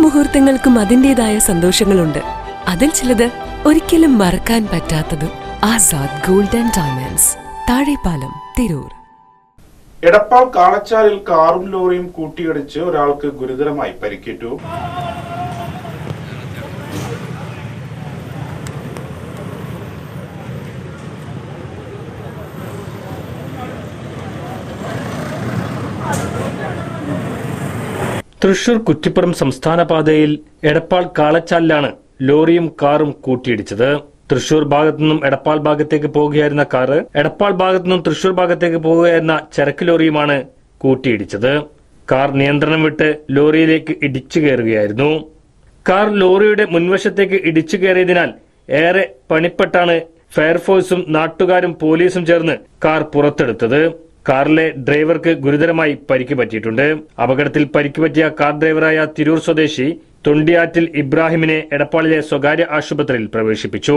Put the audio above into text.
മുഹൂർത്തങ്ങൾക്കും അതിന്റെതായ സന്തോഷങ്ങളുണ്ട്. അതിൽ ചിലത് ഒരിക്കലും മറക്കാൻ പറ്റാത്തതും ആസാദ് ഗോൾഡൻ ഡയമണ്ട്സ് താഴെപ്പാലം തിരൂർ. എടപ്പാൾ കാളച്ചാലിൽ കാറും ലോറിയും കൂട്ടിയിടിച്ച് ഒരാൾക്ക് ഗുരുതരമായി പരിക്കേറ്റു. തൃശൂർ കുറ്റിപ്പുറം സംസ്ഥാന പാതയിൽ എടപ്പാൾ കാളച്ചാലിലാണ് ലോറിയും കാറും കൂട്ടിയിടിച്ചത്. തൃശൂർ ഭാഗത്തു നിന്നും എടപ്പാൾ ഭാഗത്തേക്ക് പോവുകയായിരുന്ന കാറ് എടപ്പാൾ ഭാഗത്തു നിന്നും തൃശൂർ ഭാഗത്തേക്ക് പോവുകയായിരുന്ന ചരക്ക് ലോറിയുമാണ് കൂട്ടിയിടിച്ചത്. കാർ നിയന്ത്രണം വിട്ട് ലോറിയിലേക്ക് ഇടിച്ചു കയറുകയായിരുന്നു. കാർ ലോറിയുടെ മുൻവശത്തേക്ക് ഇടിച്ചു കയറിയതിനാൽ ഏറെ പണിപ്പെട്ടാണ് ഫയർഫോഴ്സും നാട്ടുകാരും പോലീസും ചേർന്ന് കാർ പുറത്തെടുത്തത്. കാറിലെ ഡ്രൈവർക്ക് ഗുരുതരമായി പരിക്ക് പറ്റിയിട്ടുണ്ട്. അപകടത്തിൽ പരിക്ക് പറ്റിയ കാർ ഡ്രൈവറായ തിരൂർ സ്വദേശി തൊണ്ടിയാറ്റിൽ ഇബ്രാഹിമിനെ എടപ്പാളിലെ സ്വകാര്യ ആശുപത്രിയിൽ പ്രവേശിപ്പിച്ചു.